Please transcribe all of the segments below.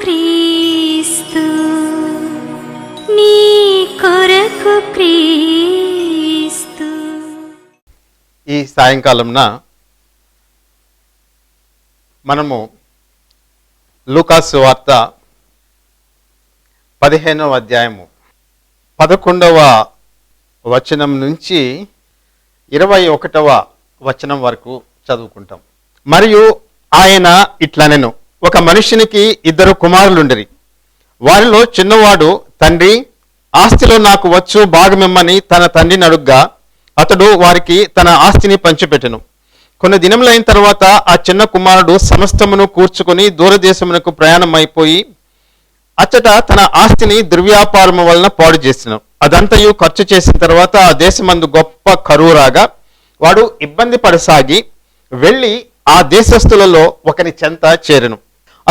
క్రీస్తు నీ కొరకు క్రీస్తు. ఈ సాయంకాలంన మనము లూకాసు వార్త పదిహేనవ అధ్యాయము పదకొండవ వచనం నుంచి ఇరవై ఒకటవ వచనం వరకు చదువుకుంటాం. మరియు ఆయన ఇట్లనెను ఒక మనుషునికి ఇద్దరు కుమారులుండిరి. వారిలో చిన్నవాడు తండ్రి ఆస్తిలో నాకు వచ్చు భాగమిమ్మని తన తండ్రిని అడుగ్గా అతడు వారికి తన ఆస్తిని పంచిపెట్టెను. కొన్ని దినములైన తర్వాత ఆ చిన్న కుమారుడు సమస్తమును కూర్చుకొని దూరదేశమునకు ప్రయాణం అయిపోయి అచ్చట తన ఆస్తిని దుర్వ్యాపారము వలన పాడు చేసిన. అదంతయు ఖర్చు చేసిన తర్వాత ఆ దేశమందు గొప్ప కరువు రాగా వాడు ఇబ్బంది పడసాగి వెళ్ళి ఆ దేశస్థులలో ఒకని చెంత చేరను.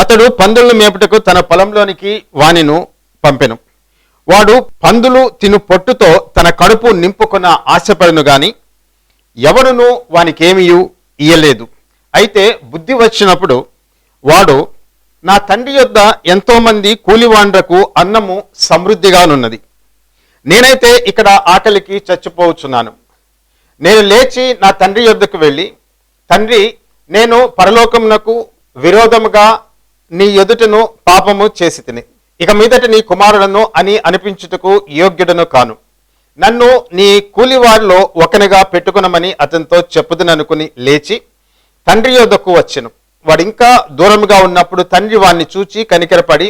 అతడు పందులను మేపుటకు తన పొలంలోనికి వానిను పంపెను. వాడు పందులు తిను పొట్టుతో తన కడుపు నింపుకున్న ఆశపడను గాని ఎవడును వానికేమియు ఇయ్యలేదు. అయితే బుద్ధి వచ్చినప్పుడు వాడు నా తండ్రి యొద్ద ఎంతోమంది కూలివాండ్రకు అన్నము సమృద్ధిగానున్నది. నేనైతే ఇక్కడ ఆకలికి చచ్చిపోవచ్చున్నాను. నేను లేచి నా తండ్రి యొద్దకు వెళ్ళి తండ్రి నేను పరలోకమునకు విరోధముగా నీ ఎదుటను పాపము చేసి తిని. ఇక మీదట నీ కుమారుడను అని అనిపించుటకు యోగ్యుడను కాను. నన్ను నీ కూలివారిలో ఒకనిగా పెట్టుకునమని అతనితో చెప్పుదననుకుని లేచి తండ్రి యొద్దకు వచ్చెను. వాడు ఇంకా దూరంగా ఉన్నప్పుడు తండ్రి వాణ్ణి చూచి కనికరపడి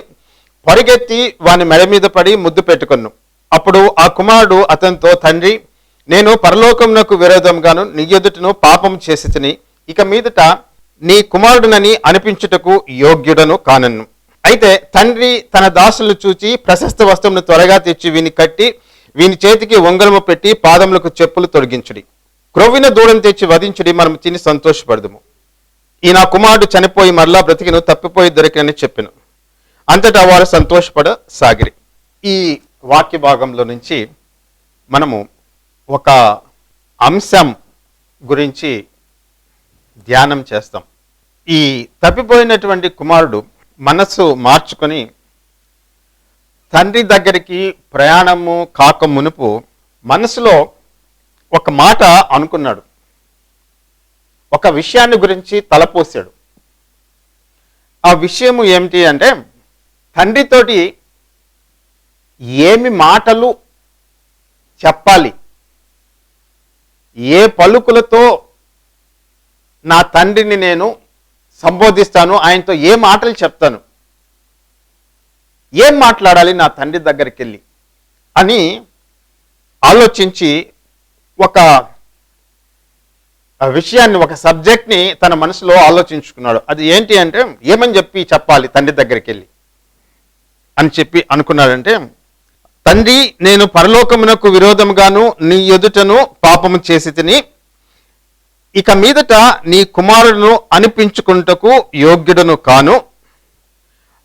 పరిగెత్తి వాని మెడ మీద పడి ముద్దు పెట్టుకున్ను. అప్పుడు ఆ కుమారుడు అతనితో తండ్రి నేను పరలోకమునకు విరోధంగాను నీ ఎదుటను పాపం చేసి తిని ఇక మీదట నీ కుమారుడునని అనిపించుటకు యోగ్యుడను కానన్ను అయితే తండ్రి తన దాసులను చూచి ప్రశస్త వస్తువును త్వరగా తెచ్చి వీని కట్టి వీని చేతికి ఉంగరము పెట్టి పాదములకు చెప్పులు తొలగించుడి క్రొవ్విన దూడం తెచ్చి వధించుడి మనం తిని సంతోషపడదుము. ఈ నా కుమారుడు చనిపోయి మరలా బ్రతికిను తప్పిపోయి దొరికినని చెప్పాను. అంతటా వారు సంతోషపడ సాగిరి ఈ వాక్య భాగంలో నుంచి మనము ఒక అంశం గురించి ధ్యానం చేస్తాం. ఈ తప్పిపోయినటువంటి కుమారుడు మనస్సు మార్చుకొని తండ్రి దగ్గరికి ప్రయాణము కాక మునుపు మనసులో ఒక మాట అనుకున్నాడు. ఒక విషయాన్ని గురించి తలపోసాడు ఆ విషయము ఏమిటి అంటే తండ్రితోటి ఏమి మాటలు చెప్పాలి? ఏ పలుకులతో నా తండ్రిని నేను సంబోధిస్తాను ఆయనతో ఏ మాటలు చెప్తాను? ఏం మాట్లాడాలి నా తండ్రి దగ్గరికి వెళ్ళి అని ఆలోచించి ఒక విషయాన్ని ఒక సబ్జెక్ట్ని తన మనసులో ఆలోచించుకున్నాడు. అది ఏంటి అంటే ఏమని చెప్పి చెప్పాలి తండ్రి దగ్గరికి వెళ్ళి అని చెప్పి అనుకున్నాడంటే తండ్రి నేను పరలోకమునకు విరోధముగాను నీ ఎదుటను పాపము చేసి తిని ఇక మీదట నీ కుమారుడును అనిపించుకుంటకు యోగ్యుడను కాను.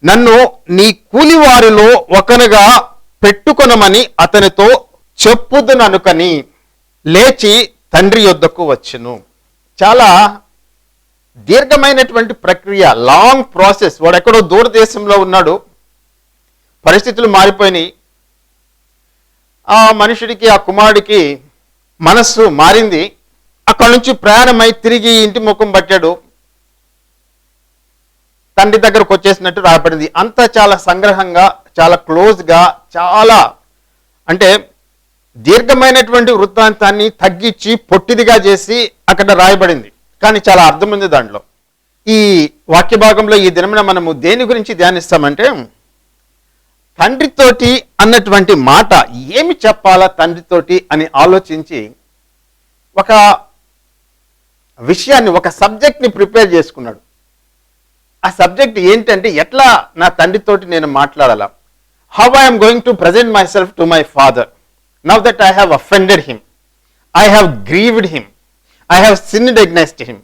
నన్ను నీ కూలివారిలో ఒకనుగా పెట్టుకొనమని అతనితో చెప్పుదననుకని లేచి తండ్రి యొద్దకు వచ్చును. చాలా దీర్ఘమైనటువంటి ప్రక్రియ లాంగ్ ప్రాసెస్ వాడు ఎక్కడో దూరదేశంలో ఉన్నాడు. పరిస్థితులు మారిపోయినాయి. ఆ మనుషుడికి ఆ కుమారుడికి మనస్సు మారింది. అక్కడి నుంచి ప్రయాణమై తిరిగి ఇంటి ముఖం పట్టాడు. తండ్రి దగ్గరకు వచ్చేసినట్టు రాయబడింది. అంతా చాలా సంగ్రహంగా చాలా క్లోజ్గా చాలా అంటే దీర్ఘమైనటువంటి వృత్తాంతాన్ని తగ్గించి పొట్టిదిగా చేసి అక్కడ రాయబడింది. కానీ చాలా అర్థం ఉంది దాంట్లో. ఈ వాక్య భాగంలో ఈ దినమున మనము దేని గురించి ధ్యానిస్తామంటే తండ్రితోటి అన్నటువంటి మాట ఏమి చెప్పాలా తండ్రితోటి అని ఆలోచించి ఒక విషయాన్ని ఒక సబ్జెక్ట్ని ప్రిపేర్ చేసుకున్నాడు. ఆ సబ్జెక్ట్ ఏంటంటే ఎట్లా నా తండ్రితోటి నేను మాట్లాడాలా? How I'm going to present myself to my father now that I have offended him I have grieved him I have sinned against him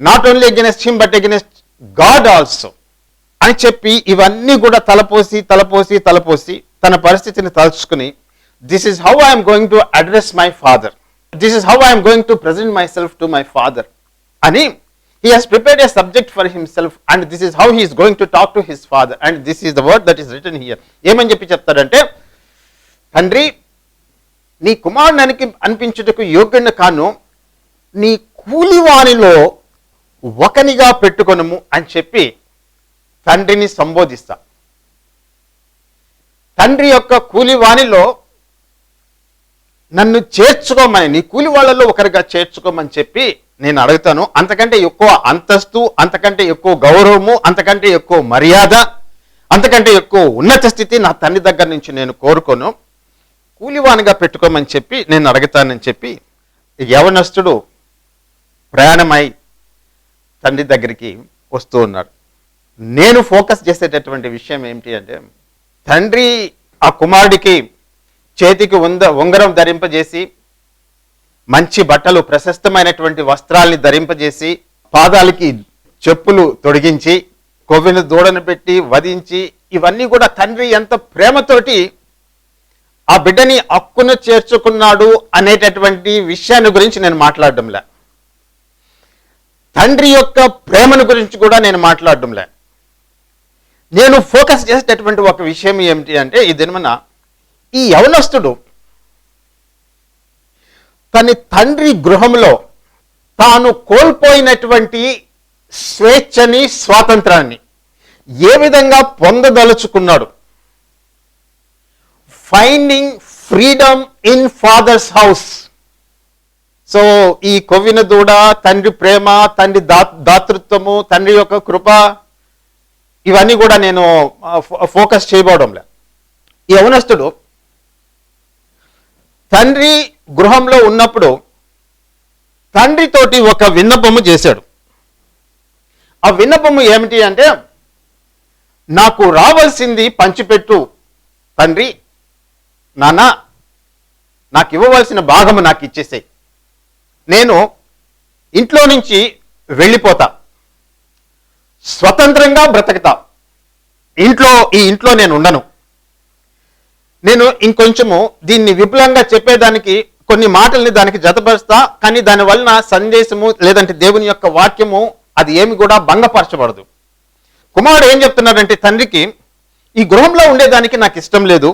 not only against him but against God also అని చెప్పి ఇవన్నీ కూడా తలపోసి తలపోసి తలపోసి తన పరిస్థితిని తలుచుకుని this is how I'm going to address my father this is how I'm going to present myself to my father అని he has prepared a subject for himself and this is how he's going to talk to his father and this is the word that is return here ఏమని చెప్పి చెప్తాడంటే తండ్రి నీ కుమారుడు అనిపించుటకు యోగ్యుని కాను. నీ కూలివాణిలో ఒకనిగా పెట్టుకొనము అని చెప్పి తండ్రిని సంబోధిస్తా. తండ్రి యొక్క కూలివాణిలో నన్ను చేర్చుకోమని నీ కూలి వాళ్ళలో ఒకరిగా చేర్చుకోమని చెప్పి నేను అడుగుతాను. అంతకంటే ఎక్కువ అంతస్తు అంతకంటే ఎక్కువ గౌరవము అంతకంటే ఎక్కువ మర్యాద అంతకంటే ఎక్కువ ఉన్నత స్థితి నా తండ్రి దగ్గర నుంచి నేను కోరుకోను. కూలివానిగా పెట్టుకోమని చెప్పి నేను అడుగుతానని చెప్పి యవనస్తుడు ప్రయాణమై తండ్రి దగ్గరికి వస్తూ ఉన్నాడు. నేను ఫోకస్ చేసేటటువంటి విషయం ఏమిటి అంటే తండ్రి ఆ కుమారుడికి చేతికి ఉంద ఉంగరం ధరింపజేసి మంచి బట్టలు ప్రశస్తమైనటువంటి వస్త్రాల్ని ధరింపజేసి పాదాలకి చెప్పులు తొడిగించి కొవ్విన దూడను పెట్టి వధించి ఇవన్నీ కూడా తండ్రి ఎంత ప్రేమతోటి ఆ బిడ్డని అక్కును చేర్చుకున్నాడు అనేటటువంటి విషయాన్ని గురించి నేను మాట్లాడడంలే. తండ్రి యొక్క ప్రేమను గురించి కూడా నేను మాట్లాడడంలే. నేను ఫోకస్ చేసేటటువంటి ఒక విషయం ఏమిటి అంటే ఈ దినమన ఈ యవనస్తుడు తన తండ్రి గృహంలో తాను కోల్పోయినటువంటి స్వేచ్ఛని స్వాతంత్రాన్ని ఏ విధంగా పొందదలుచుకున్నాడు? Finding freedom in father's house so ఈ కొవ్విన దూడ తండ్రి ప్రేమ తండ్రి దా దాతృత్వము తండ్రి యొక్క కృప ఇవన్నీ కూడా నేను ఫోకస్ చేయబోవడంలే. ఈ యవనస్తుడు తండ్రి గృహంలో ఉన్నప్పుడు తండ్రితోటి ఒక విన్నపము చేశాడు. ఆ విన్నపము ఏమిటి అంటే నాకు రావాల్సింది పంచిపెట్టు తండ్రి నాన్న నాకు ఇవ్వవలసిన భాగము నాకు ఇచ్చేసాయి. నేను ఇంట్లో నుంచి వెళ్ళిపోతా. స్వతంత్రంగా బ్రతకతా. ఇంట్లో ఈ ఇంట్లో నేను ఉండను. నేను ఇంకొంచెము దీన్ని విపులంగా చెప్పేదానికి కొన్ని మాటల్ని దానికి జతపరుస్తా కానీ దాని వలన సందేశము లేదంటే దేవుని యొక్క వాక్యము అది ఏమి కూడా భంగపరచబడదు. కుమారుడు ఏం చెప్తున్నాడంటే తండ్రికి ఈ గృహంలో ఉండేదానికి నాకు ఇష్టం లేదు.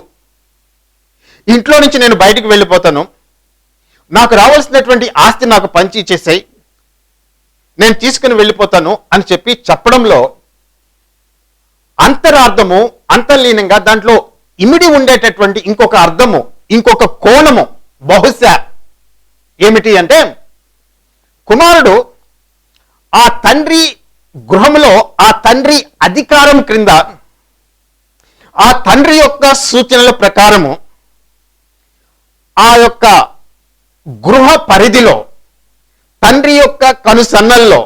ఇంట్లో నుంచి నేను బయటికి వెళ్ళిపోతాను. నాకు రావాల్సినటువంటి ఆస్తి నాకు పంచి ఇచ్చేసాయి. నేను తీసుకుని వెళ్ళిపోతాను అని చెప్పి చెప్పడంలో అంతరార్థము అంతర్లీనంగా దాంట్లో ఇమిడి ఉండేటటువంటి ఇంకొక అర్థము ఇంకొక కోణము బహుశా ఏమిటి అంటే కుమారుడు ఆ తండ్రి గృహంలో ఆ తండ్రి అధికారం క్రింద ఆ తండ్రి యొక్క సూచనల ప్రకారము ఆ యొక్క గృహ పరిధిలో తండ్రి యొక్క కనుసన్నల్లో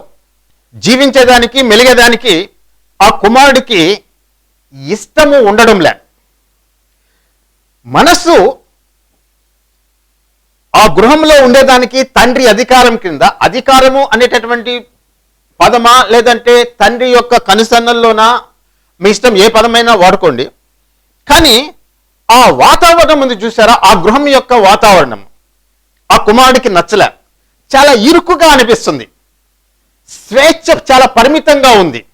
జీవించేదానికి మెలిగేదానికి ఆ కుమారుడికి ఇష్టము ఉండడం లేదు మనస్సు ఆ గృహంలో ఉండేదానికి తండ్రి అధికారం కింద అధికారము అనేటటువంటి పదమా లేదంటే తండ్రి యొక్క కనుసన్నల్లోనా? మీ ఇష్టం ఏ పదమైనా వాడుకోండి. కానీ ఆ వాతావరణం ఉంది చూసారా? ఆ గృహం యొక్క వాతావరణం. ఆ కుమారుడికి నచ్చలే. చాలా ఇరుకుగా అనిపిస్తుంది. స్వేచ్ఛ చాలా పరిమితంగా ఉంది.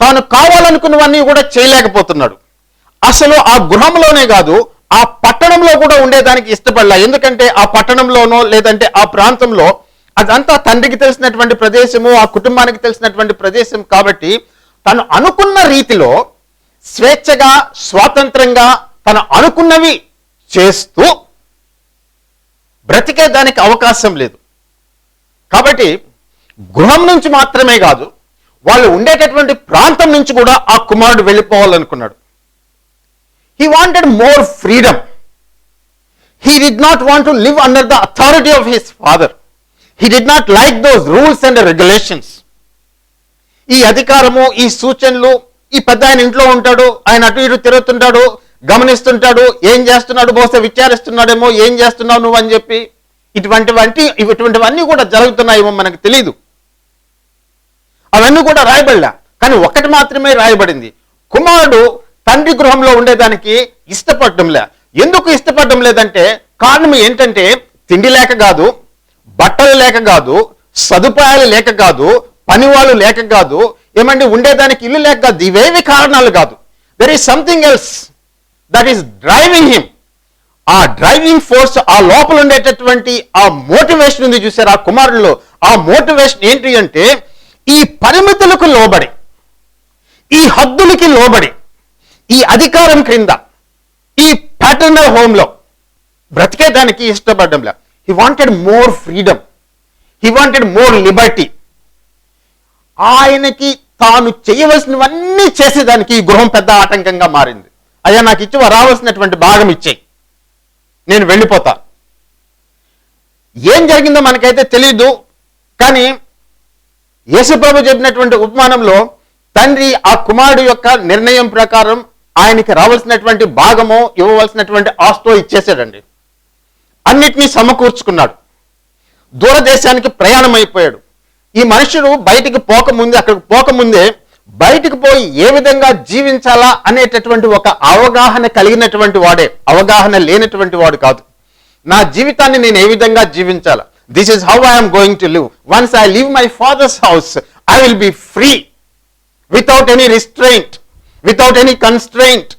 తాను కావాలనుకున్నవన్నీ కూడా చేయలేకపోతున్నాడు. అసలు ఆ గృహంలోనే కాదు ఆ పట్టణంలో కూడా ఉండేదానికి ఇష్టపడలా. ఎందుకంటే ఆ పట్టణంలోనో లేదంటే ఆ ప్రాంతంలో అదంతా తండ్రికి తెలిసినటువంటి ప్రదేశము ఆ కుటుంబానికి తెలిసినటువంటి ప్రదేశం కాబట్టి తను అనుకున్న రీతిలో స్వేచ్ఛగా స్వాతంత్రంగా తను అనుకున్నవి చేస్తూ బ్రతికే దానికి అవకాశం లేదు. కాబట్టి గృహం నుంచి మాత్రమే కాదు వాళ్ళు ఉండేటటువంటి ప్రాంతం నుంచి కూడా ఆ కుమారుడు వెళ్ళిపోవాలనుకున్నాడు. He wanted more freedom he did not want to live under the authority of his father he did not like those rules and regulations ఈ అధికారము ఈ సూచనలు ఈ పెద్ద ఆయన ఇంట్లో ఉంటాడు ఆయన అటు ఇటు తిరుగుతుంటాడు గమనిస్తుంటాడు ఏం చేస్తున్నాడు బహుశా విచారిస్తున్నాడేమో ఏం చేస్తున్నావు నువ్వు అని చెప్పి ఇటువంటివంటి ఇటువంటివన్నీ కూడా జరుగుతున్నాయేమో మనకు తెలియదు అవన్నీ కూడా రాయబడలే. కానీ ఒకటి మాత్రమే రాయబడింది. కుమారుడు తండ్రి గృహంలో ఉండేదానికి ఇష్టపడడం లే. ఎందుకు ఇష్టపడడం లేదంటే కారణం ఏంటంటే తిండి లేక కాదు బట్టలు లేక కాదు సదుపాయాలు లేక కాదు పని వాళ్ళు లేక కాదు ఏమంటే ఉండేదానికి ఇల్లు లేక కాదు ఇవేవి కారణాలు కాదు. There is something else that is driving him ఆ డ్రైవింగ్ ఫోర్స్ ఆ లోపల ఉండేటటువంటి ఆ మోటివేషన్ ఉంది చూసారు ఆ కుమారుల్లో? ఆ మోటివేషన్ ఏంటి అంటే ఈ పరిమితులకు లోబడి ఈ హద్దులకి లోబడి ఈ అధికారం క్రింద ఈ ప్యాటర్నల్ హోమ్లో బ్రతికేదానికి ఇష్టపడ్డంలా. He wanted more freedom he wanted more liberty ఆయనకి తాను చేయవలసినవన్నీ చేసేదానికి ఈ గృహం పెద్ద ఆటంకంగా మారింది. అయ్యా నాకు ఇచ్చి రావాల్సినటువంటి భాగం ఇచ్చేయి. నేను వెళ్ళిపోతా. ఏం జరిగిందో మనకైతే తెలియదు కానీ యేసుప్రభు చెప్పినటువంటి ఉపమానంలో తండ్రి ఆ కుమారుడు యొక్క నిర్ణయం ప్రకారం ఆయనకి రావాల్సినటువంటి భాగమో ఇవ్వవలసినటువంటి ఆస్తో ఇచ్చేసాడండి. అన్నిటినీ సమకూర్చుకున్నాడు. దూరదేశానికి ప్రయాణం అయిపోయాడు ఈ మనుషుడు బయటికి పోకముందే అక్కడికి పోకముందే బయటికి పోయి ఏ విధంగా జీవించాలా అనేటటువంటి ఒక అవగాహన కలిగినటువంటి వాడే. అవగాహన లేనటువంటి వాడు కాదు. నా జీవితాన్ని నేను ఏ విధంగా జీవించాలా? This is how I'm going to live once I live my father's house I will be free without any restraint without any constraint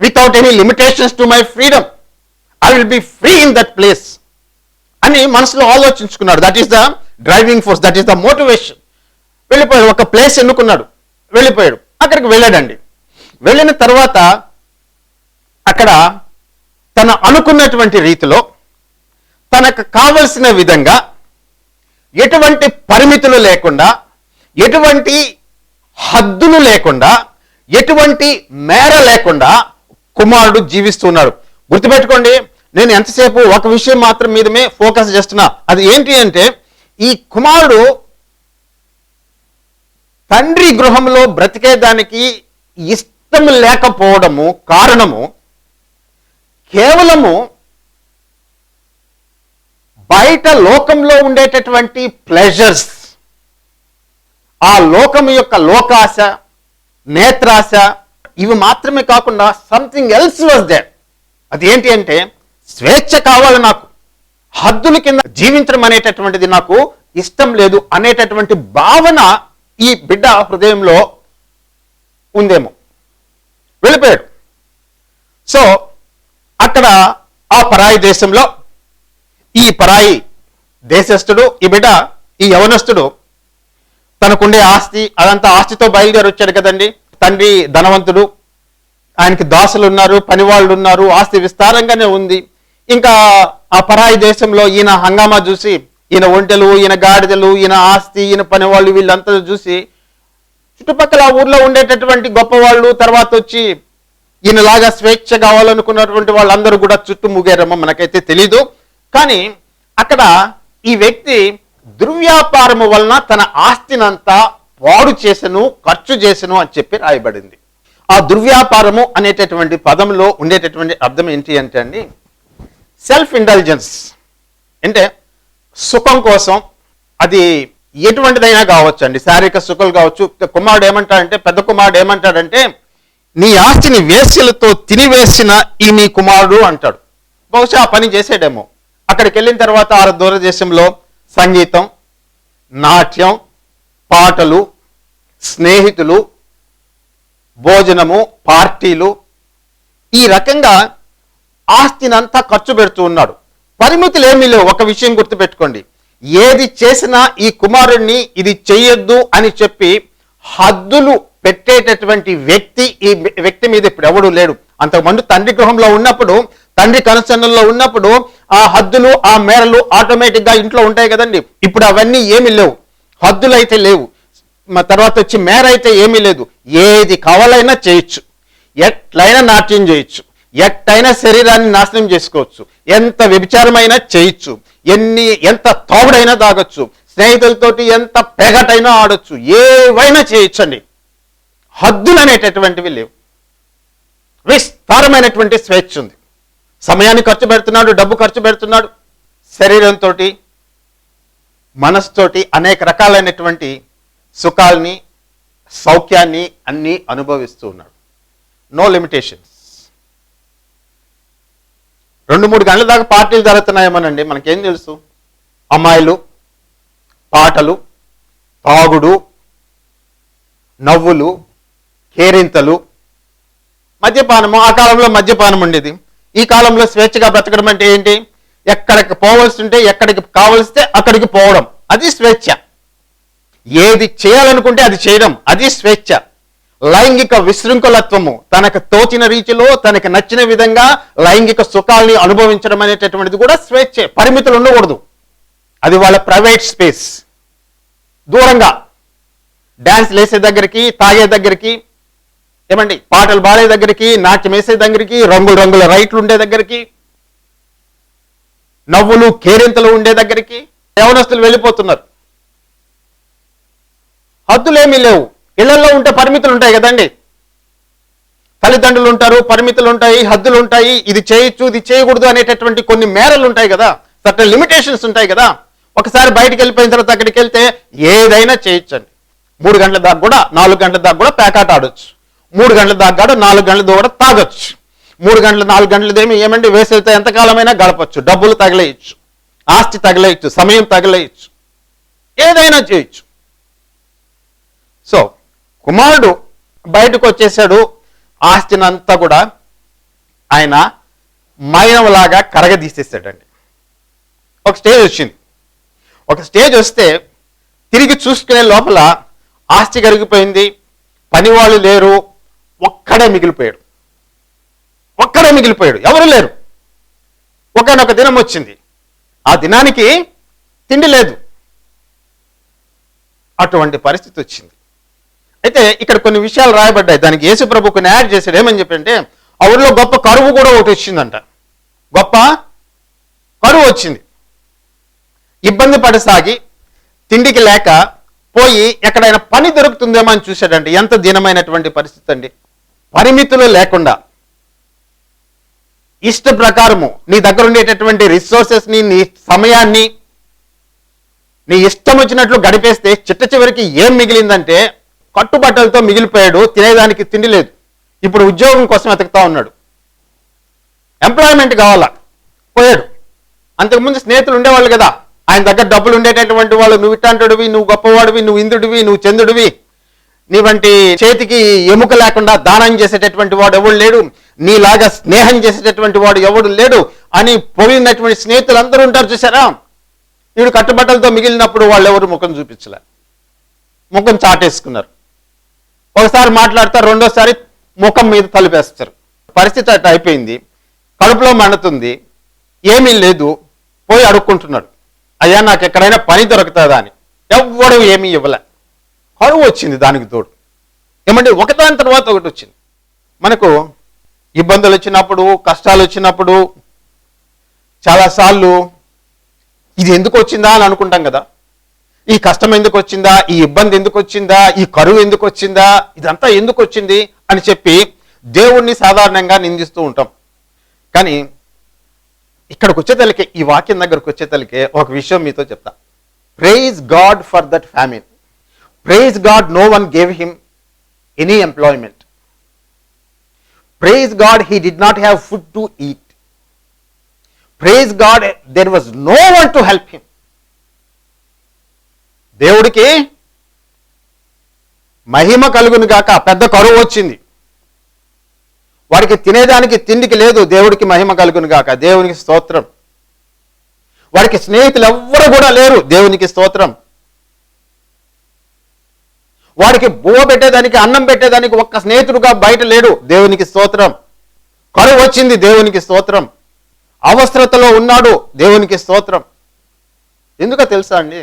without any limitations to my freedom I will be free in that place అని మనసులో ఆలోచించుకున్నాడు. That is the driving force that is the motivation వెళ్ళిపోయాడు. ఒక place ఎన్నుకున్నాడు? వెళ్ళిపోయాడు. అక్కడికి వెళ్ళాడండి. వెళ్ళిన తర్వాత అక్కడ తన అనుకున్నటువంటి రీతిలో తనకు కావలసిన విధంగా ఎటువంటి పరిమితులు లేకుండా ఎటువంటి హద్దులు లేకుండా ఎటువంటి మేర లేకుండా కుమారుడు జీవిస్తున్నాడు. గుర్తుపెట్టుకోండి నేను ఎంతసేపు ఒక విషయం మాత్రం మీదమే ఫోకస్ చేస్తున్నా. అది ఏంటి అంటే ఈ కుమారుడు తండ్రి గృహంలో బ్రతికేదానికి ఇష్టం లేకపోవడము కారణము కేవలము బయట లోకంలో ఉండేటటువంటి ప్లెజర్స్ ఆ లోకము యొక్క లోకాశ నేత్రాశ ఇవి మాత్రమే కాకుండా సంథింగ్ ఎల్స్ వాజ్ దేర్ అది ఏంటి అంటే స్వేచ్ఛ కావాలి నాకు. హద్దుల కింద జీవించడం అనేటటువంటిది నాకు ఇష్టం లేదు అనేటటువంటి భావన ఈ బిడ్డ హృదయంలో ఉందేమో. వెళ్ళిపోయాడు. సో అక్కడ ఆ పరాయి దేశంలో ఈ పరాయి దేశస్థుడు ఈ బిడ్డ ఈ యవనస్తుడు తనకుండే ఆస్తి అదంతా ఆస్తితో బయలుదేరి వచ్చాడు కదండి. తండ్రి ధనవంతుడు. ఆయనకి దాసులు ఉన్నారు పనివాళ్ళు ఉన్నారు ఆస్తి విస్తారంగానే ఉంది. ఇంకా ఆ పరాయి దేశంలో ఈయన హంగామా చూసి ఈయన ఒంటెలు ఈయన గాడిదలు ఈయన ఆస్తి ఈయన పనివాళ్ళు వీళ్ళంతా చూసి చుట్టుపక్కల ఆ ఊర్లో ఉండేటటువంటి గొప్పవాళ్ళు తర్వాత వచ్చి ఈయనలాగా స్వేచ్ఛ కావాలనుకున్నటువంటి వాళ్ళందరూ కూడా చుట్టూ ముగారేమో మనకైతే తెలీదు. కానీ అక్కడ ఈ వ్యక్తి దుర్వ్యాపారము వలన తన ఆస్తినంతా పాడు చేసెను ఖర్చు చేసెను అని చెప్పి రాయబడింది. ఆ దుర్వ్యాపారము అనేటటువంటి పదంలో ఉండేటటువంటి అర్థం ఏంటి అంటే అండి సెల్ఫ్ ఇంటెలిజెన్స్ అంటే సుఖం కోసం అది ఎటువంటిదైనా కావచ్చు అండి శారీరక సుఖాలు కావచ్చు కుమారుడు ఏమంటాడంటే పెద్ద కుమారుడు ఏమంటాడంటే నీ ఆస్తిని వేస్యలతో తినివేసిన ఈ నీ కుమారుడు అంటాడు. బహుశా ఆ పని చేసేడేమో. అక్కడికి వెళ్ళిన తర్వాత ఆ దూరదేశంలో సంగీతం నాట్యం పాటలు స్నేహితులు భోజనము పార్టీలు. ఈ రకంగా ఆస్తినంతా ఖర్చు పెడుతూ ఉన్నాడు. పరిమితులు ఏమీ లేవు. ఒక విషయం గుర్తుపెట్టుకోండి. ఏది చేసినా ఈ కుమారుణ్ణి ఇది చెయ్యొద్దు అని చెప్పి హద్దులు పెట్టేటటువంటి వ్యక్తి ఈ వ్యక్తి మీద ఇప్పుడు ఎవడు లేడు. అంతకుముందు తండ్రి గృహంలో ఉన్నప్పుడు తండ్రి కనుసన్నల్లో ఉన్నప్పుడు ఆ హద్దులు ఆ మేరలు ఆటోమేటిక్గా ఇంట్లో ఉంటాయి కదండి. ఇప్పుడు అవన్నీ ఏమీ లేవు. హద్దులు అయితే లేవు. మా తర్వాత వచ్చి మేర అయితే ఏమీ లేదు. ఏది కావాలైనా చేయొచ్చు. ఎట్లయినా నాట్యం చేయొచ్చు. ఎట్టయినా శరీరాన్ని నాశనం చేసుకోవచ్చు. ఎంత వ్యభిచారమైనా చేయొచ్చు. ఎన్ని ఎంత తోగుడైనా తాగొచ్చు. స్నేహితులతోటి ఎంత పెగటైనా ఆడొచ్చు. ఏవైనా చేయొచ్చండి. హద్దులు అనేటటువంటివి లేవు. విస్తారమైనటువంటి స్వేచ్ఛ ఉంది. సమయాన్ని ఖర్చు పెడుతున్నాడు డబ్బు ఖర్చు పెడుతున్నాడు. శరీరంతో మనసుతోటి అనేక రకాలైనటువంటి సుఖాల్ని సౌఖ్యాన్ని అన్నీ అనుభవిస్తూ ఉన్నాడు. నో లిమిటేషన్స్ రెండు మూడు గంటల దాకా పార్టీలు జరుగుతున్నాయేమోనండి మనకేం తెలుసు? అమ్మాయిలు పాటలు తాగుడు నవ్వులు కేరింతలు మద్యపానము ఆ కాలంలో మద్యపానం ఉండేది ఈ కాలంలో స్వేచ్ఛగా బ్రతకడం అంటే ఏంటి? ఎక్కడికి పోవలసి ఉంటే ఎక్కడికి కావలిస్తే అక్కడికి పోవడం. అది స్వేచ్ఛ. ఏది చేయాలనుకుంటే అది చేయడం. అది స్వేచ్ఛ. లైంగిక విశృంఖలత్వము తనకు తోచిన రీతిలో తనకు నచ్చిన విధంగా లైంగిక సుఖాల్ని అనుభవించడం అనేటటువంటిది కూడా స్వేచ్ఛ. పరిమితులు ఉండకూడదు. అది వాళ్ళ ప్రైవేట్ స్పేస్. దూరంగా. డ్యాన్స్ లేసే దగ్గరికి తాగే దగ్గరికి ఏమండి? పాటలు పాడే దగ్గరికి నాట్యం వేసే దగ్గరికి రంగుల రంగుల రైట్లు ఉండే దగ్గరికి నవ్వులు కేరింతలు ఉండే దగ్గరికి యవనస్తులు వెళ్ళిపోతున్నారు. హద్దులేమీ లేవు. ఇళ్ళలో ఉంటే పరిమితులు ఉంటాయి కదండి. తల్లిదండ్రులు ఉంటారు పరిమితులు ఉంటాయి హద్దులు ఉంటాయి ఇది చేయొచ్చు ఇది చేయకూడదు అనేటటువంటి కొన్ని మేరలు ఉంటాయి కదా. సర్టన్ లిమిటేషన్స్ ఉంటాయి కదా. ఒకసారి బయటకు వెళ్ళిపోయిన తర్వాత అక్కడికి వెళ్తే ఏదైనా చేయొచ్చండి. మూడు గంటల దాకా కూడా నాలుగు గంటల దాకా కూడా పేకాట ఆడొచ్చు. మూడు గంటల దాకా నాలుగు గంటల కూడా తాగొచ్చు. మూడు గంటలు నాలుగు గంటలు ఏమి ఏమండి వేసవితో ఎంతకాలమైనా గడపచ్చు. డబ్బులు తగిలేయచ్చు. ఆస్తి తగిలేయచ్చు. సమయం తగిలేయచ్చు. ఏదైనా చేయొచ్చు. సో కుమారుడు బయటకు వచ్చేసాడు ఆస్తినంతా కూడా ఆయన మైనంలాగా కరగదీసేసాడండి ఒక స్టేజ్ వచ్చింది. ఒక స్టేజ్ వస్తే తిరిగి చూసుకునే లోపల ఆస్తి కరిగిపోయింది. పనివాళ్ళు లేరు. ఒక్కడే మిగిలిపోయాడు. ఒక్కడే మిగిలిపోయాడు. ఎవరు లేరు. ఒకనొక దినం వచ్చింది. ఆ దినానికి తిండి లేదు. అటువంటి పరిస్థితి వచ్చింది. అయితే ఇక్కడ కొన్ని విషయాలు రాయబడ్డాయి. దానికి యేసు ప్రభు కొన్ని యాడ్ చేశాడు. ఏమని చెప్పంటే ఆ ఊరిలో గొప్ప కరువు కూడా ఒకటి వచ్చిందంట. గొప్ప కరువు వచ్చింది. ఇబ్బంది పడసాగి తిండికి లేక పోయి ఎక్కడైనా పని దొరుకుతుందేమో అని చూశాడండి ఎంత దీనమైనటువంటి పరిస్థితి అండి. పరిమితులు లేకుండా ఇష్ట ప్రకారము నీ దగ్గర ఉండేటటువంటి రిసోర్సెస్ని నీ సమయాన్ని నీ ఇష్టం వచ్చినట్లు గడిపేస్తే చిట్ట చివరికి ఏం మిగిలిందంటే కట్టుబట్టలతో మిగిలిపోయాడు తినేదానికి తిండి లేదు. ఇప్పుడు ఉద్యోగం కోసం వెతుకుతా ఉన్నాడు. ఎంప్లాయ్మెంట్ కావాలా? పోయాడు. అంతకుముందు స్నేహితులు ఉండేవాళ్ళు కదా. ఆయన దగ్గర డబ్బులు ఉండేటటువంటి వాళ్ళు నువ్వు ఇట్లాంటివి నువ్వు గొప్పవాడివి నువ్వు ఇంద్రుడివి నువ్వు చంద్రుడివి. నీ వంటి చేతికి ఎముక లేకుండా దానం చేసేటటువంటి వాడు ఎవడు లేడు? నీలాగా స్నేహం చేసేటటువంటి వాడు ఎవడు లేడు? అని పోయినటువంటి స్నేహితులు అందరూ ఉంటారు చూసారా వీడు కట్టుబట్టలతో మిగిలినప్పుడు వాళ్ళు ఎవరు ముఖం చూపించలే. ముఖం చాటేసుకున్నారు. ఒకసారి మాట్లాడతారు రెండోసారి ముఖం మీద తలిపేస్తారు. పరిస్థితి అట్ట అయిపోయింది. కడుపులో మండుతుంది. ఏమీ లేదు. పోయి అడుక్కుంటున్నాడు. అయ్యా నాకు ఎక్కడైనా పని దొరుకుతుందా అని. ఎవ్వడు ఏమీ ఇవ్వలే. కరువు వచ్చింది దానికి తోడు. ఏమంటే ఒకదాని తర్వాత ఒకటి వచ్చింది. మనకు ఇబ్బందులు వచ్చినప్పుడు కష్టాలు వచ్చినప్పుడు చాలాసార్లు ఇది ఎందుకు వచ్చిందా అని అనుకుంటాం కదా. ఈ కష్టం ఎందుకు వచ్చిందా ఈ ఇబ్బంది ఎందుకు వచ్చిందా ఈ కరువు ఎందుకు వచ్చిందా ఇదంతా ఎందుకు వచ్చింది అని చెప్పి దేవుణ్ణి సాధారణంగా నిందిస్తూ ఉంటాం. కానీ ఇక్కడికి వచ్చేతలకే ఈ వాక్యం దగ్గరకు వచ్చేతలకే ఒక విషయం మీతో చెప్తా. Praise God for that family praise God no one gave him any employment praise God he did not have food to eat praise God there was no one to help him దేవుడికి మహిమ కలుగును గాక పెద్ద కరువు వచ్చింది. వాడికి తినేదానికి తిండికి లేదు దేవుడికి మహిమ కలుగును గాక దేవునికి స్తోత్రం. వాడికి స్నేహితులు ఎవ్వరు కూడా లేరు దేవునికి స్తోత్రం. వాడికి బువ్వ పెట్టేదానికి అన్నం పెట్టేదానికి ఒక్క స్నేహితుడుగా బయట లేడు. దేవునికి స్తోత్రం. కరువు వచ్చింది దేవునికి స్తోత్రం. అవసరతలో ఉన్నాడు దేవునికి స్తోత్రం. ఎందుకో తెలుసా అండి?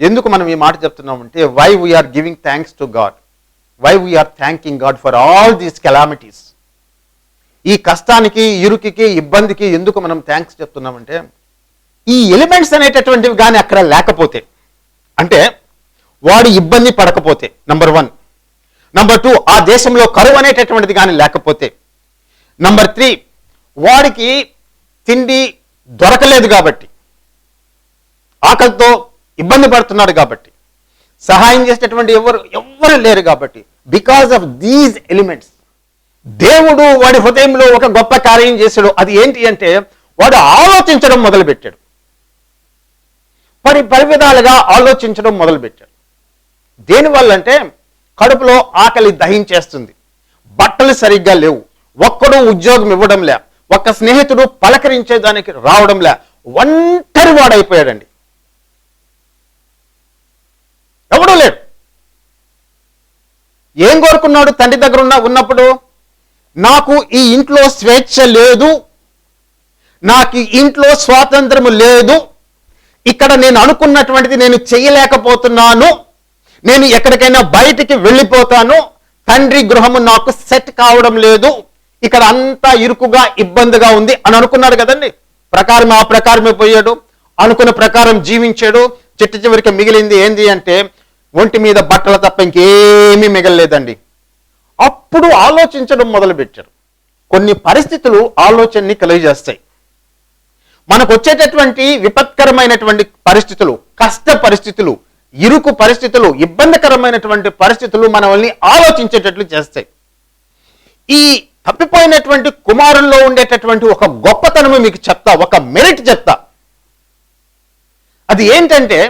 ఎందుకు మనం ఈ మాట చెప్తున్నామంటే why we're giving thanks to God why we're thanking God for all these calamities ఈ కష్టానికి ఇరుకికి ఇబ్బందికి ఎందుకు మనం థ్యాంక్స్ చెప్తున్నామంటే ఈ ఎలిమెంట్స్ అనేటటువంటివి కానీ అక్కడ లేకపోతే అంటే వాడు ఇబ్బంది పడకపోతే నంబర్ వన్ నంబర్ టూ ఆ దేశంలో కరువు అనేటటువంటిది కానీ లేకపోతే. నంబర్ త్రీ వాడికి తిండి దొరకలేదు కాబట్టి ఆకలితో ఇబ్బంది పడుతున్నాడు కాబట్టి సహాయం చేసేటటువంటి ఎవరు ఎవ్వరు లేరు కాబట్టి బికాస్ ఆఫ్ దీస్ ఎలిమెంట్స్ దేవుడు వాడి హృదయంలో ఒక గొప్ప కార్యం చేశాడు. అది ఏంటి అంటే వాడు ఆలోచించడం మొదలుపెట్టాడు. పరి పరివిధాలుగా ఆలోచించడం మొదలుపెట్టాడు. దేనివల్ల అంటే కడుపులో ఆకలి దహించేస్తుంది. బట్టలు సరిగ్గా లేవు. ఒక్కడు ఉద్యోగం ఇవ్వడం లే. ఒక్క స్నేహితుడు పలకరించేదానికి రావడం లే. ఒంటరి వాడైపోయాడండి. ఎవడూ లేడు. ఏం కోరుకున్నాడు? తండ్రి దగ్గర ఉన్న ఉన్నప్పుడు నాకు ఈ ఇంట్లో స్వేచ్ఛ లేదు. నాకు ఈ ఇంట్లో స్వాతంత్రము లేదు. ఇక్కడ నేను అనుకున్నటువంటిది నేను చేయలేకపోతున్నాను. నేను ఎక్కడికైనా బయటికి వెళ్ళిపోతాను తండ్రి గృహము నాకు సెట్ కావడం లేదు ఇక్కడ అంతా ఇరుకుగా ఇబ్బందిగా ఉంది అని అనుకున్నాడు కదండి. ప్రకారం ఆ ప్రకారమే పోయాడు. అనుకున్న ప్రకారం జీవించాడు. చిట్ట చివరికి మిగిలింది ఏంది అంటే ఒంటి మీద బట్టలు తప్ప ఇంకేమీ మిగలలేదండి. అప్పుడు ఆలోచించడం మొదలుపెట్టారు. కొన్ని పరిస్థితులు ఆలోచనని కలిగజేస్తాయి. మనకు వచ్చేటటువంటి విపత్కరమైనటువంటి పరిస్థితులు కష్ట పరిస్థితులు ఇరుకు పరిస్థితులు ఇబ్బందికరమైనటువంటి పరిస్థితులు మనల్ని ఆలోచించేటట్లు చేస్తాయి. ఈ తప్పిపోయినటువంటి కుమారుల్లో ఉండేటటువంటి ఒక గొప్పతనము మీకు చెప్తా ఒక మెరిట్ చెప్తా. అది ఏంటంటే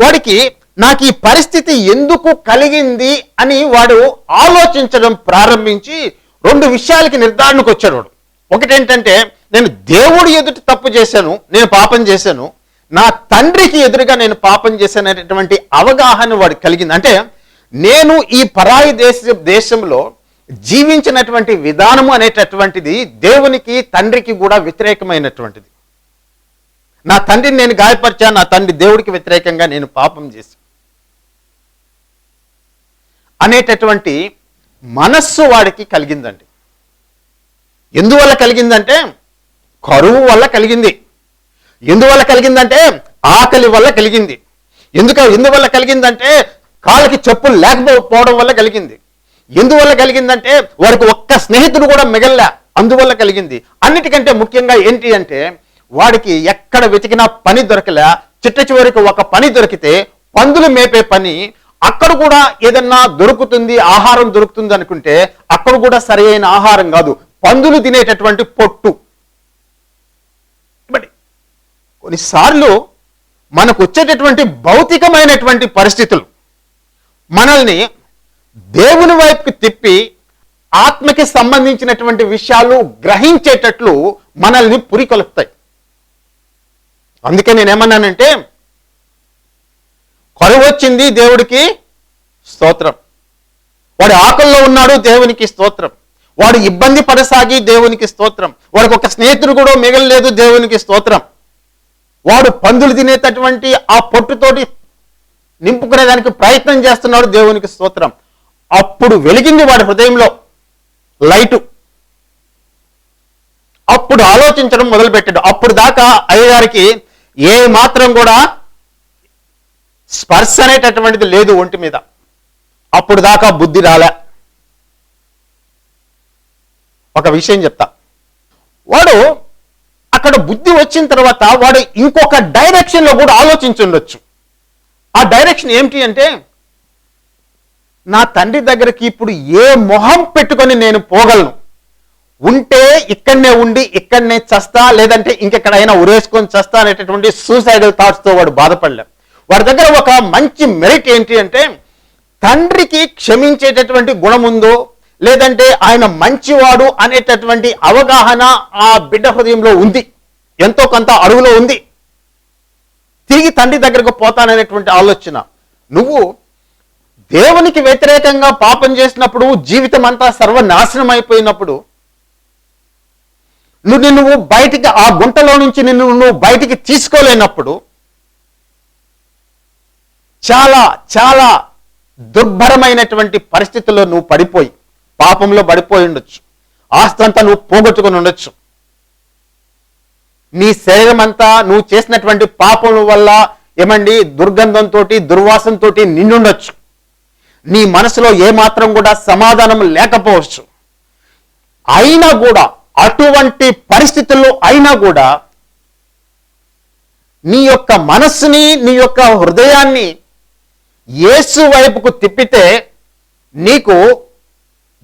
వాడికి నాకు ఈ పరిస్థితి ఎందుకు కలిగింది అని వాడు ఆలోచించడం ప్రారంభించి రెండు విషయాలకి నిర్ధారణకు వచ్చాడు వాడు. ఒకటేంటంటే నేను దేవుడి ఎదుట తప్పు చేశాను నేను పాపం చేశాను. నా తండ్రికి ఎదురుగా నేను పాపం చేశాననేటువంటి అవగాహన వాడికి కలిగింది. అంటే నేను ఈ పరాయి దేశ దేశంలో జీవించినటువంటి విధానము అనేటటువంటిది దేవునికి తండ్రికి కూడా వ్యతిరేకమైనటువంటిది. నా తండ్రిని నేను గాయపరిచా నా తండ్రి దేవుడికి వ్యతిరేకంగా నేను పాపం చేశాను. అనేటటువంటి మనస్సు వాడికి కలిగిందండి. ఎందువల్ల కలిగిందంటే కరువు వల్ల కలిగింది. ఎందువల్ల కలిగిందంటే ఆకలి వల్ల కలిగింది. ఎందుక ఎందువల్ల కలిగిందంటే కాళ్ళకి చెప్పులు లేకపోవడం వల్ల కలిగింది. ఎందువల్ల కలిగిందంటే వారికి ఒక్క స్నేహితుడు కూడా మిగల్లా అందువల్ల కలిగింది. అన్నిటికంటే ముఖ్యంగా ఏంటి అంటే వాడికి ఎక్కడ వెతికినా పని దొరకలే చిట్ట చివరికి ఒక పని దొరికితే పందులు మేపే పని అక్కడ కూడా ఏదన్నా దొరుకుతుంది ఆహారం దొరుకుతుంది అనుకుంటే అక్కడ కూడా సరి అయిన ఆహారం కాదు పందులు తినేటటువంటి పొట్టు బట్ కొన్నిసార్లు మనకు వచ్చేటటువంటి భౌతికమైనటువంటి పరిస్థితులు మనల్ని దేవుని వైపుకి తిప్పి ఆత్మకి సంబంధించినటువంటి విషయాలు గ్రహించేటట్లు మనల్ని పురికొలుపుతాయి. అందుకే నేనేమన్నానంటే కరువు వచ్చింది దేవుడికి స్తోత్రం. వాడు ఆకల్లో ఉన్నాడు దేవునికి స్తోత్రం. వాడు ఇబ్బంది పడసాగి దేవునికి స్తోత్రం. వాడికి ఒక స్నేహితుడు కూడా మిగలలేదు దేవునికి స్తోత్రం. వాడు పందులు తినేటటువంటి ఆ పొట్టుతోటి నింపుకునేదానికి ప్రయత్నం చేస్తున్నాడు దేవునికి స్తోత్రం. అప్పుడు వెలిగింది వాడి హృదయంలో లైటు. అప్పుడు ఆలోచించడం మొదలుపెట్టాడు. అప్పుడు దాకా అయ్యగారికి ఏ మాత్రం కూడా స్పర్శ అనేటటువంటిది లేదు ఒంటి మీద. అప్పుడు దాకా బుద్ధి రాలే. ఒక విషయం చెప్తా. వాడు అక్కడ బుద్ధి వచ్చిన తర్వాత వాడు ఇంకొక డైరెక్షన్లో కూడా ఆలోచించుండొచ్చు ఆ డైరెక్షన్ ఏమిటి అంటే నా తండ్రి దగ్గరికి ఇప్పుడు ఏ మొహం పెట్టుకొని నేను పోగలను? ఉంటే ఇక్కడనే ఉండి ఇక్కడనే చస్తా లేదంటే ఇంకెక్కడైనా ఉరేసుకొని చస్తా అనేటటువంటి సూసైడల్ థాట్స్తో వాడు బాధపడలే వాడి దగ్గర ఒక మంచి మెరిట్ ఏంటి అంటే తండ్రికి క్షమించేటటువంటి గుణం ఉందో లేదంటే ఆయన మంచివాడు అనేటటువంటి అవగాహన ఆ బిడ్డ హృదయంలో ఉంది. ఎంతో కొంత అడుగులో ఉంది. తిరిగి తండ్రి దగ్గరకు పోతాననేటువంటి ఆలోచన. నువ్వు దేవునికి వ్యతిరేకంగా పాపం చేసినప్పుడు జీవితం అంతా సర్వనాశనం అయిపోయినప్పుడు నువ్వు నువ్వు బయటికి ఆ గుంటలో నుంచి నిన్ను నువ్వు బయటికి తీసుకోలేనప్పుడు చాలా చాలా దుర్భరమైనటువంటి పరిస్థితుల్లో నువ్వు పడిపోయి పాపంలో పడిపోయి ఉండొచ్చు. ఆస్తంతా నువ్వు పోగొట్టుకుని ఉండొచ్చు. నీ శరీరం అంతా నువ్వు చేసినటువంటి పాపం వల్ల ఏమండి దుర్గంధంతో దుర్వాసంతో నిండుండొచ్చు నీ మనసులో ఏమాత్రం కూడా సమాధానం లేకపోవచ్చు. అయినా కూడా అటువంటి పరిస్థితుల్లో అయినా కూడా నీ యొక్క మనస్సుని నీ యొక్క హృదయాన్ని యేసు వైపుకు తిప్పితే నీకు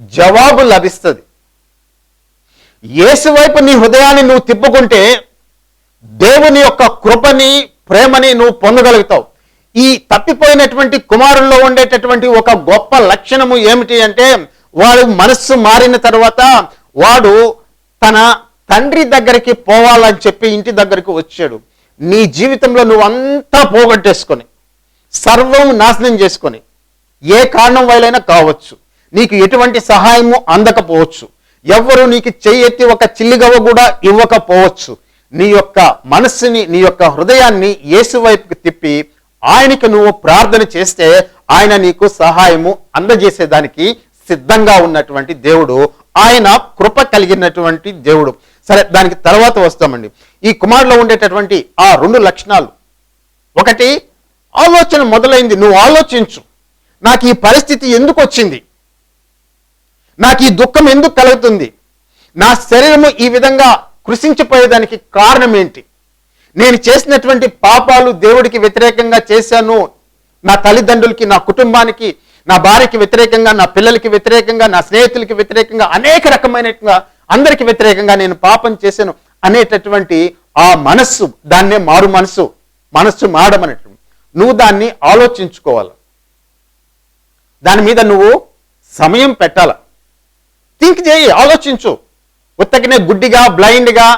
జవాబు లభిస్తుంది. ఏసువైపు నీ హృదయాన్ని నువ్వు తిప్పుకుంటే దేవుని యొక్క కృపని ప్రేమని నువ్వు పొందగలుగుతావు. ఈ తప్పిపోయినటువంటి కుమారుల్లో ఉండేటటువంటి ఒక గొప్ప లక్షణము ఏమిటి అంటే వాడు మనస్సు మారిన తర్వాత వాడు తన తండ్రి దగ్గరికి పోవాలని చెప్పి ఇంటి దగ్గరికి వచ్చాడు. నీ జీవితంలో నువ్వు అంతా పోగొట్టేసుకొని సర్వం నాశనం చేసుకొని ఏ కారణం వల్లైనా కావచ్చు. నీకు ఎటువంటి సహాయము అందకపోవచ్చు. ఎవరు నీకు చెయ్యెత్తి ఒక చిల్లిగవ్వ కూడా ఇవ్వకపోవచ్చు. నీ యొక్క మనస్సుని నీ యొక్క హృదయాన్ని యేసు వైపుకి తిప్పి ఆయనకి నువ్వు ప్రార్థన చేస్తే ఆయన నీకు సహాయము అందజేసేదానికి సిద్ధంగా ఉన్నటువంటి దేవుడు. ఆయన కృప కలిగినటువంటి దేవుడు. సరే దానికి తర్వాత వస్తామండి. ఈ కుమారులో ఉండేటటువంటి ఆ రెండు లక్షణాలు. ఒకటి ఆలోచన మొదలైంది. నువ్వు ఆలోచించు. నాకు ఈ పరిస్థితి ఎందుకు వచ్చింది? నాకు ఈ దుఃఖం ఎందుకు కలుగుతుంది? నా శరీరము ఈ విధంగా కృషించిపోయేదానికి కారణం ఏంటి? నేను చేసినటువంటి పాపాలు దేవుడికి వ్యతిరేకంగా చేశాను. నా తల్లిదండ్రులకి నా కుటుంబానికి నా భార్యకి వ్యతిరేకంగా నా పిల్లలకి వ్యతిరేకంగా నా స్నేహితులకి వ్యతిరేకంగా అనేక రకమైన అందరికి వ్యతిరేకంగా నేను పాపం చేశాను అనేటటువంటి ఆ మనస్సు దాన్నే మారు మనస్సు మనస్సు మాడమనేటువంటి నువ్వు దాన్ని ఆలోచించుకోవాలి. దాని మీద నువ్వు సమయం పెట్టాలి. థింక్ చేయి ఆలోచించు. ఉత్తకినే గుడ్డిగా బ్లైండ్గా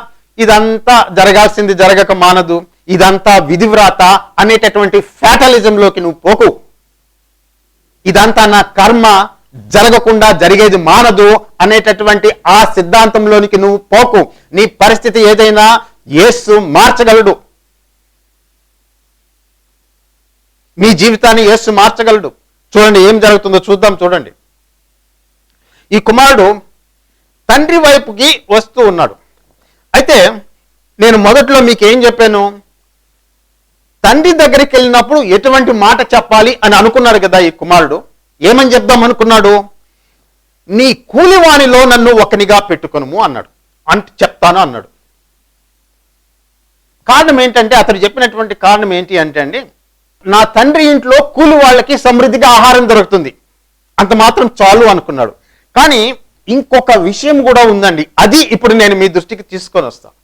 ఇదంతా జరగాల్సింది జరగక మానదు. ఇదంతా విధివ్రాత అనేటటువంటి ఫ్యాటలిజంలోకి నువ్వు పోకు. ఇదంతా నా కర్మ జరగకుండా జరిగేది మానదు అనేటటువంటి ఆ సిద్ధాంతంలోనికి నువ్వు పోకు. నీ పరిస్థితి ఏదైనా యేసు మార్చగలడు. మీ జీవితాన్ని యేసు మార్చగలడు. చూడండి ఏం జరుగుతుందో చూద్దాం చూడండి. ఈ కుమారుడు తండ్రి వైపుకి వస్తూ ఉన్నాడు. అయితే నేను మొదట్లో మీకు ఏం చెప్పాను? తండ్రి దగ్గరికి వెళ్ళినప్పుడు ఎటువంటి మాట చెప్పాలి అని అనుకున్నాడు కదా ఈ కుమారుడు. ఏమని చెప్దాం అనుకున్నాడు? నీ కూలివాణిలో నన్ను ఒకనిగా పెట్టుకును అన్నాడు. అంట చెప్తాను అన్నాడు. కారణం ఏంటంటే అతడు చెప్పినటువంటి కారణం ఏంటి అంటే అండి నా తండ్రి ఇంట్లో కూలి వాళ్ళకి సమృద్ధిగా ఆహారం దొరుకుతుంది. అంత మాత్రం చాలు అనుకున్నాడు. కానీ ఇంకొక విషయం కూడా ఉందండి. అది ఇప్పుడు నేను మీ దృష్టికి తీసుకొని వస్తాను